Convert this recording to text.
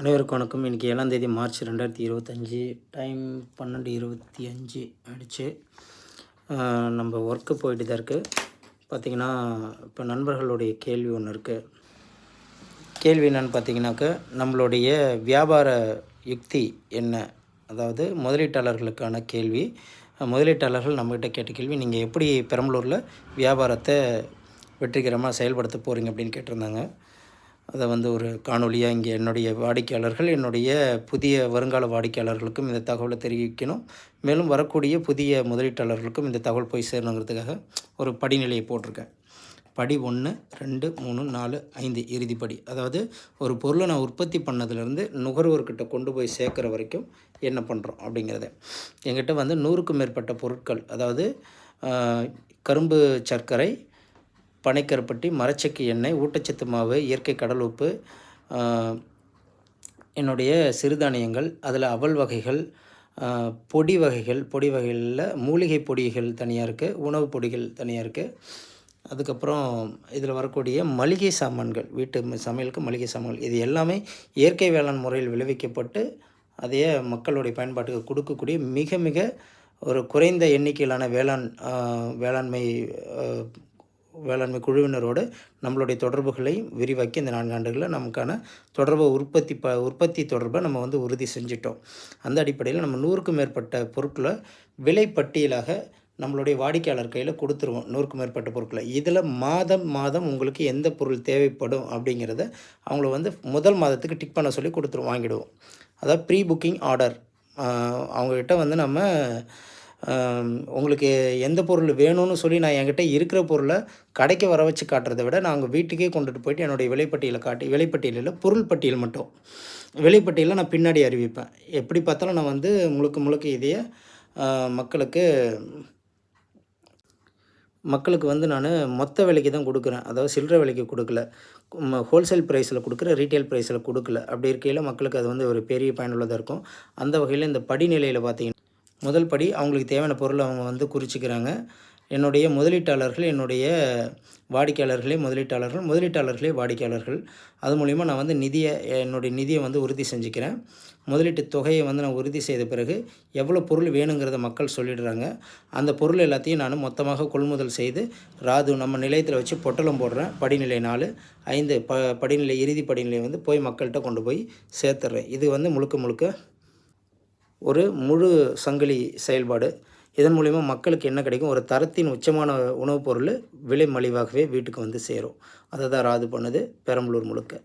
அனைவருக்கும் வணக்கம். இன்றைக்கி ஏழாம் தேதி மார்ச் ரெண்டாயிரத்தி இருபத்தஞ்சி. டைம் பன்னெண்டு இருபத்தி அஞ்சு ஆயிடுச்சு. நம்ம ஒர்க்கு போயிட்டு தான் இருக்குது பார்த்திங்கன்னா இப்போ நண்பர்களுடைய கேள்வி ஒன்று இருக்குது கேள்வி என்னென்னு பார்த்தீங்கன்னாக்க நம்மளுடைய வியாபார யுக்தி என்ன? அதாவது முதலீட்டாளர்களுக்கான கேள்வி. முதலீட்டாளர்கள் நம்மகிட்ட கேட்ட கேள்வி நீங்கள் எப்படி பெரம்பலூரில் வியாபாரத்தை வெற்றிகரமாக செயல்படுத்த போகிறீங்க அப்படின்னு கேட்டிருந்தாங்க. அதை வந்து ஒரு காணொலியாக இங்கே என்னுடைய வாடிக்கையாளர்கள் என்னுடைய புதிய வருங்கால வாடிக்கையாளர்களுக்கும் இந்த தகவலை தெரிவிக்கணும். மேலும் வரக்கூடிய புதிய முதலீட்டாளர்களுக்கும் இந்த தகவல் போய் சேரணுங்கிறதுக்காக ஒரு படிநிலையை போட்டிருக்கேன். படி ஒன்று ரெண்டு மூணு நாலு ஐந்து இறுதிப்படி. அதாவது ஒரு பொருளை நான் உற்பத்தி பண்ணதுலேருந்து நுகர்வோர்கிட்ட கொண்டு போய் சேர்க்குற வரைக்கும் என்ன பண்ணுறோம் அப்படிங்கிறத. என்கிட்ட வந்து நூறுக்கும் மேற்பட்ட பொருட்கள் அதாவது கரும்பு சர்க்கரை பனைக்கருப்பட்டி மரச்செக்கு எண்ணெய் ஊட்டச்சத்து மாவு இயற்கை கடல் உப்பு என்னுடைய சிறுதானியங்கள் அதில் அவல் வகைகள் பொடி வகைகள் பொடி வகைகளில் மூலிகை பொடிகள் தனியாக இருக்குது உணவுப் பொடிகள் தனியாக இருக்குது அதுக்கப்புறம் இதில் வரக்கூடிய மளிகை சாமான்கள் வீட்டு சமையலுக்கு மளிகை சாமான்கள் இது எல்லாமே இயற்கை வேளாண் முறையில் விளைவிக்கப்பட்டு அதையே மக்களுடைய பயன்பாட்டுக்கு கொடுக்கக்கூடிய மிக மிக ஒரு குறைந்த எண்ணிக்கையிலான வேளாண் வேளாண்மை வேளாண்மை குழுவினரோடு நம்மளுடைய தொடர்புகளை விரிவாக்கி இந்த நான்கு ஆண்டுகளில் நமக்கான தொடர்பு உற்பத்தி ப உற்பத்தி தொடர்பை நம்ம வந்து உறுதி செஞ்சிட்டோம். அந்த அடிப்படையில் நம்ம நூறுக்கும் மேற்பட்ட பொருட்களை விலை பட்டியலாக நம்மளுடைய வாடிக்கையாளர் கையில் கொடுத்துருவோம் நூறுக்கும் மேற்பட்ட பொருட்களை. இதில் மாதம் மாதம் உங்களுக்கு எந்த பொருள் தேவைப்படும் அப்படிங்கிறத அவங்கள வந்து முதல் மாதத்துக்கு டிக் பண்ண சொல்லி கொடுத்துருவோம் வாங்கிடுவோம். அதாவது ப்ரீ புக்கிங் ஆர்டர். அவங்கக்கிட்ட வந்து நம்ம உங்களுக்கு எந்த பொருள் வேணும்னு சொல்லி நான் என்கிட்ட இருக்கிற பொருளை கடைக்கு வர வச்சு காட்டுறதை விட நான் வீட்டுக்கே கொண்டுட்டு போயிட்டு என்னுடைய விலைப்பட்டியலை காட்டி விலைப்பட்டியலில் பொருள் பட்டியல் மட்டும். விலைப்பட்டியலில் நான் பின்னாடி அறிவிப்பேன். எப்படி பார்த்தாலும் நான் வந்து முழுக்க முழுக்க இதையே மக்களுக்கு மக்களுக்கு வந்து நான் மொத்த விலைக்கு தான் கொடுக்குறேன். அதாவது சில்லற விலைக்கு கொடுக்கல. ஹோல்சேல் ப்ரைஸில் கொடுக்குற ரீட்டைல் ப்ரைஸில் கொடுக்கல. அப்படி இருக்கையில் மக்களுக்கு அது வந்து ஒரு பெரிய பயனுள்ளதாக இருக்கும். அந்த வகையில் இந்த படிநிலையில் பார்த்தீங்கன்னா முதல் படி அவங்களுக்கு தேவையான பொருளை அவங்க வந்து குறிச்சிக்கிறாங்க. என்னுடைய முதலீட்டாளர்கள் என்னுடைய வாடிக்கையாளர்களே முதலீட்டாளர்கள் முதலீட்டாளர்களே வாடிக்கையாளர்கள். அது மூலிமா நான் வந்து நிதியை என்னுடைய நிதியை வந்து உறுதி செஞ்சுக்கிறேன். முதலீட்டு தொகையை வந்து நான் உறுதி செய்த பிறகு எவ்வளோ பொருள் வேணுங்கிறத மக்கள் சொல்லிடுறாங்க. அந்த பொருள் எல்லாத்தையும் நான் மொத்தமாக கொள்முதல் செய்து ராது நம்ம நிலையத்தில் வச்சு பொட்டலம் போடுறேன். படிநிலை நாலு ஐந்து ப படிநிலை இறுதி படிநிலை வந்து போய் மக்கள்கிட்ட கொண்டு போய் சேர்த்துட்றேன் இது வந்து முழுக்க முழுக்க ஒரு முழு சங்கிலி செயல்பாடு. இதன் மூலிமா மக்களுக்கு என்ன கிடைக்கும்? ஒரு தரத்தின் உச்சமான உணவுப் பொருள் விலை மலிவாகவே வீட்டுக்கு வந்து சேரும். அதை தான் ராது பண்ணுது பெரம்பலூர் முழுக்க.